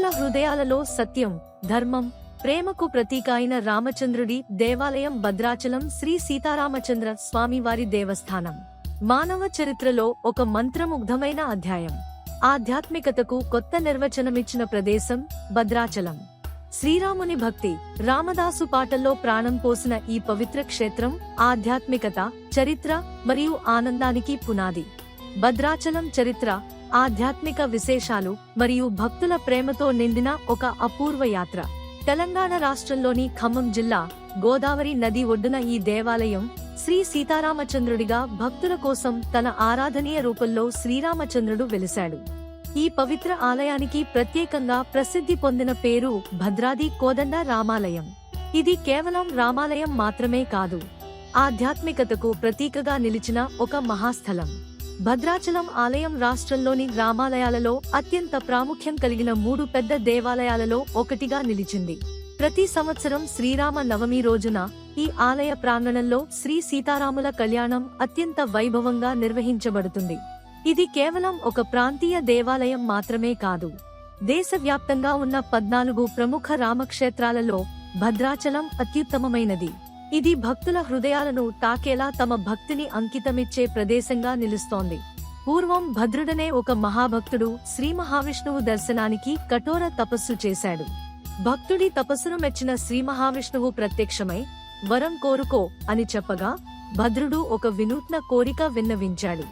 భక్తుల హృదయాలలో సత్యం ధర్మం ప్రేమకు ప్రతీక అయిన రామచంద్రుడి దేవాలయం భద్రాచలం శ్రీ సీతారామచంద్ర స్వామివారి దేవస్థానం. మానవ చరిత్రలో ఒక మంత్రముగ్ధమైన అధ్యాయం. ఆధ్యాత్మికతకు కొత్త నిర్వచనమిచ్చిన ప్రదేశం భద్రాచలం. శ్రీరాముని భక్తి రామదాసు పాటల్లో ప్రాణం పోసిన ఈ పవిత్ర క్షేత్రం ఆధ్యాత్మికత చరిత్ర మరియు ఆనందానికి పునాది. భద్రాచలం చరిత్ర ఆధ్యాత్మిక విశేషాలు మరియు భక్తుల ప్రేమతో నిండిన ఒక అపూర్వ యాత్ర. తెలంగాణ రాష్ట్రంలోని ఖమ్మం జిల్లా గోదావరి నది ఒడ్డున ఈ దేవాలయం శ్రీ సీతారామచంద్రుడిగా భక్తుల కోసం తన ఆరాధనీయ రూపంలో శ్రీరామచంద్రుడు వెలిశాడు. ఈ పవిత్ర ఆలయానికి ప్రత్యేకంగా ప్రసిద్ధి పొందిన పేరు భద్రాది కోదండ రామాలయం. ఇది కేవలం రామాలయం మాత్రమే కాదు ఆధ్యాత్మికతకు ప్రతీకగా నిలిచిన ఒక మహాస్థలం. భద్రాచలం ఆలయం రాష్ట్రంలోని గ్రామాలయాలలో అత్యంత ప్రాముఖ్యం కలిగిన మూడు పెద్ద దేవాలయాలలో ఒకటిగా నిలిచింది. ప్రతి సంవత్సరం శ్రీరామ నవమి రోజున ఈ ఆలయ ప్రాంగణంలో శ్రీ సీతారాముల కళ్యాణం అత్యంత వైభవంగా నిర్వహించబడుతుంది. ఇది కేవలం ఒక ప్రాంతీయ దేవాలయం మాత్రమే కాదు. దేశవ్యాప్తంగా ఉన్న పద్నాలుగు ప్రముఖ రామక్షేత్రాలలో భద్రాచలం అత్యుత్తమమైనది. ఇది భక్తుల హృదయాలను తాకేలా తమ భక్తిని అంకితమిచ్చే ప్రదేశంగా నిలుస్తోంది. పూర్వం భద్రుడనే ఒక మహాభక్తుడు శ్రీ మహావిష్ణువు దర్శనానికి కఠోర తపస్సు చేశాడు. భక్తుడి తపస్సును మెచ్చిన శ్రీ మహావిష్ణువు ప్రత్యక్షమై వరం కోరుకో అని చెప్పగా భద్రుడు ఒక వినూత్న కోరిక విన్నవించాడు.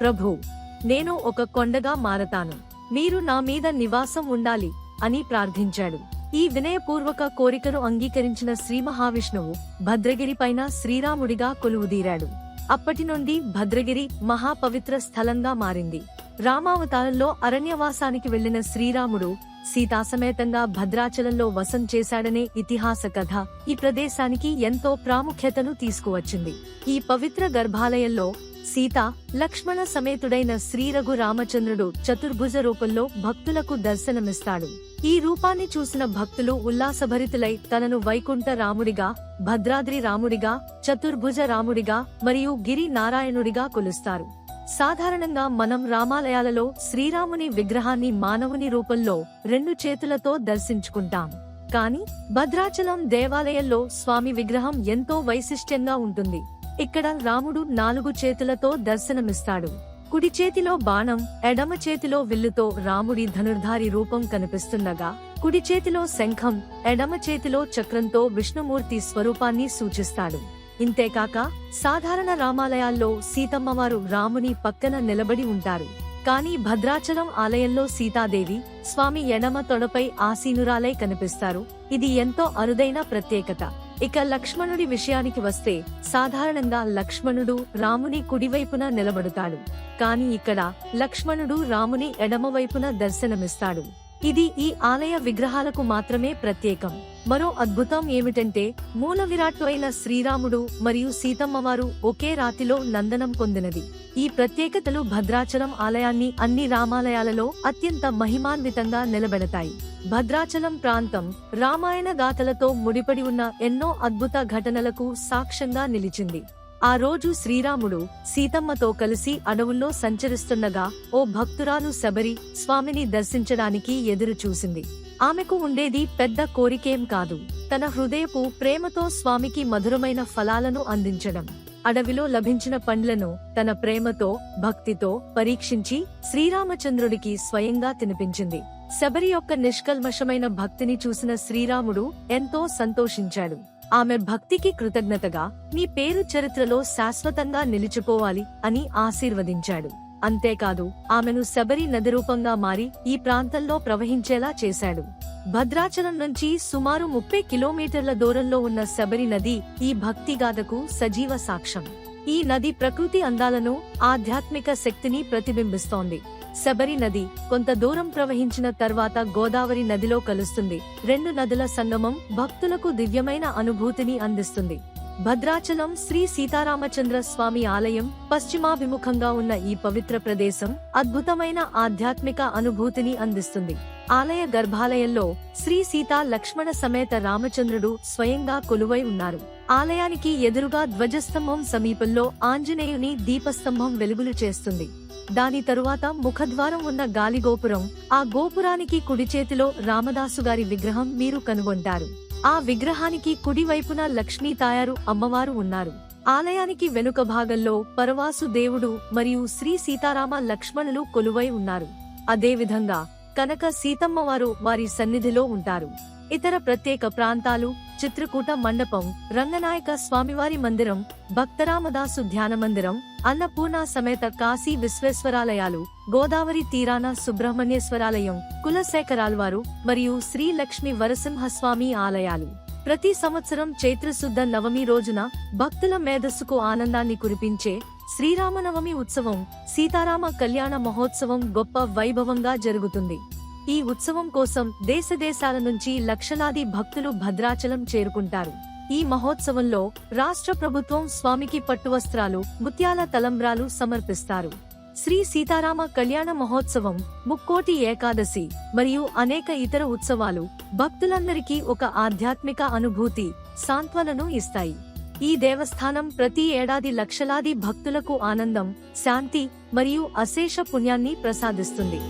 ప్రభు నేను ఒక కొండగా మారతాను. మీరు నా మీద నివాసం ఉండాలి అని ప్రార్థించాడు. ఈ వినయపూర్వక కోరికను అంగీకరించిన శ్రీ మహావిష్ణువు భద్రగిరి పైన శ్రీరాముడిగా కొలువుదీరాడు. అప్పటి నుండి భద్రగిరి మహాపవిత్ర స్థలంగా మారింది. రామావతారంలో అరణ్యవాసానికి వెళ్ళిన శ్రీరాముడు సీతాసమేతంగా భద్రాచలంలో వసం చేశాడనే ఇతిహాస కథ ఈ ప్రదేశానికి ఎంతో ప్రాముఖ్యతను తీసుకువచ్చింది. ఈ పవిత్ర గర్భాలయంలో సీత లక్ష్మణ సమేతుడైన శ్రీరఘు రామచంద్రుడు చతుర్భుజ రూపంలో భక్తులకు దర్శనమిస్తాడు. ఈ రూపాన్ని చూసిన భక్తులు ఉల్లాసభరితులై తనను వైకుంఠ రాముడిగా భద్రాద్రి రాముడిగా చతుర్భుజ రాముడిగా మరియు గిరి నారాయణుడిగా కొలుస్తారు. సాధారణంగా మనం రామాలయాలలో శ్రీరాముని విగ్రహాన్ని మానవుని రూపంలో రెండు చేతులతో దర్శించుకుంటాం. కాని భద్రాచలం దేవాలయంలో స్వామి విగ్రహం ఎంతో వైశిష్ట్యంగా ఉంటుంది. ఇక్కడ రాముడు నాలుగు చేతులతో దర్శనమిస్తాడు. కుడి చేతిలో బాణం ఎడమ చేతిలో విల్లుతో రాముడి ధనుర్ధారి రూపం కనిపిస్తుండగా కుడి చేతిలో శంఖం ఎడమ చేతిలో చక్రంతో విష్ణుమూర్తి స్వరూపాన్ని సూచిస్తాడు. ఇంతేకాక సాధారణ రామాలయాల్లో సీతమ్మవారు రాముని పక్కన నిలబడి ఉంటారు. కానీ భద్రాచలం ఆలయంలో సీతాదేవి స్వామి ఎడమ తొడపై ఆసీనురాలై కనిపిస్తారు. ఇది ఎంతో అరుదైన ప్రత్యేకత. ఇక లక్ష్మణుడి విషయానికి వస్తే సాధారణంగా లక్ష్మణుడు రాముని కుడివైపున నిలబడతాడు. కాని ఇక్కడ లక్ష్మణుడు రాముని ఎడమవైపున దర్శనమిస్తాడు. ఇది ఈ ఆలయ విగ్రహాలకు మాత్రమే ప్రత్యేకం. మరో అద్భుతం ఏమిటంటే మూల విరాట్టు అయిన శ్రీరాముడు మరియు సీతమ్మవారు ఒకే రాతిలో నందనం పొందినది. ఈ ప్రత్యేకతలు భద్రాచలం ఆలయాన్ని అన్ని రామాలయాలలో అత్యంత మహిమాన్వితంగా నిలబెడతాయి. భద్రాచలం ప్రాంతం రామాయణ గాథలతో ముడిపడి ఉన్న ఎన్నో అద్భుత ఘటనలకు సాక్ష్యంగా నిలిచింది. ఆ రోజు శ్రీరాముడు సీతమ్మతో కలిసి అడవుల్లో సంచరిస్తుండగా ఓ భక్తురాలు శబరి స్వామిని దర్శించడానికి ఎదురు చూసింది ఆమెకు ఉండేది పెద్ద కోరికేం కాదు. తన హృదయపు ప్రేమతో స్వామికి మధురమైన ఫలాలను అందించడం. అడవిలో లభించిన పండ్లను తన ప్రేమతో భక్తితో పరీక్షించి శ్రీరామచంద్రుడికి స్వయంగా తినిపించింది. శబరి యొక్క నిష్కల్మషమైన భక్తిని చూసిన శ్రీరాముడు ఎంతో సంతోషించాడు. ఆమె భక్తికి కృతజ్ఞతగా నీ పేరు చరిత్రలో శాశ్వతంగా నిలిచిపోవాలి అని ఆశీర్వదించాడు. అంతేకాదు ఆమెను శబరి నది రూపంగా మారి ఈ ప్రాంతంలో ప్రవహించేలా చేశాడు. భద్రాచలం నుంచి సుమారు ముప్పై కిలోమీటర్ల దూరంలో ఉన్న శబరి నది ఈ భక్తిగాథకు సజీవ సాక్ష్యం. ఈ నది ప్రకృతి అందాలను ఆధ్యాత్మిక శక్తిని ప్రతిబింబిస్తోంది. శబరి నది కొంత దూరం ప్రవహించిన తర్వాత గోదావరి నదిలో కలుస్తుంది. రెండు నదుల సంగమం భక్తులకు దివ్యమైన అనుభూతిని అందిస్తుంది. భద్రాచలం శ్రీ సీతారామచంద్ర స్వామి ఆలయం పశ్చిమాభిముఖంగా ఉన్న ఈ పవిత్ర ప్రదేశం అద్భుతమైన ఆధ్యాత్మిక అనుభూతిని అందిస్తుంది. ఆలయ గర్భాలయంలో శ్రీ సీతా లక్ష్మణ సమేత రామచంద్రుడు స్వయంగా కొలువై ఉన్నారు. ఆలయానికి ఎదురుగా ధ్వజస్తంభం సమీపంలో ఆంజనేయుని దీపస్తంభం వెలుగులు చేస్తుంది. దాని తరువాత ముఖద్వారం ఉన్న గాలిగోపురం ఆ గోపురానికి కుడి చేతిలో రామదాసు గారి విగ్రహం మీరు కనుగొంటారు. ఆ విగ్రహానికి కుడివైపున లక్ష్మీ తాయారు అమ్మవారు ఉన్నారు. ఆలయానికి వెనుక భాగంలో పరవాసు దేవుడు మరియు శ్రీ సీతారామ లక్ష్మణులు కొలువై ఉన్నారు. అదేవిధంగా కనక సీతమ్మవారు వారి సన్నిధిలో ఉంటారు. ఇతర ప్రత్యేక ప్రాంతాలు చిత్రకూట మండపం రంగనాయక స్వామివారి మందిరం భక్తరామదాసు ధ్యాన మందిరం అన్నపూర్ణ సమేత కాశీ విశ్వేశ్వరాలయాలు గోదావరి తీరాన సుబ్రహ్మణ్యేశ్వరాలయం కులశేఖరాల్వారు మరియు శ్రీ లక్ష్మి వరసింహస్వామి ఆలయాలు. ప్రతి సంవత్సరం చైత్రశుద్ధ నవమి రోజున భక్తుల మేధస్సుకు ఆనందాన్ని కురిపించే శ్రీరామనవమి ఉత్సవం సీతారామ కళ్యాణ మహోత్సవం గొప్ప వైభవంగా జరుగుతుంది. ఈ ఉత్సవం కోసం దేశదేశాల నుంచి లక్షలాది భక్తులు భద్రాచలం చేరుకుంటారు. ఈ మహోత్సవంలో రాష్ట్ర ప్రభుత్వం స్వామికి పట్టువస్త్రాలు ముత్యాల తలంబ్రాలు సమర్పిస్తారు. శ్రీ సీతారామ కళ్యాణ మహోత్సవం ముక్కోటి ఏకాదశి మరియు అనేక ఇతర ఉత్సవాలు భక్తులందరికీ ఒక ఆధ్యాత్మిక అనుభూతి సాంత్వనను ఇస్తాయి. ఈ దేవస్థానం ప్రతి ఏడాది లక్షలాది భక్తులకు ఆనందం శాంతి మరియు అశేష పుణ్యాన్ని ప్రసాదిస్తుంది.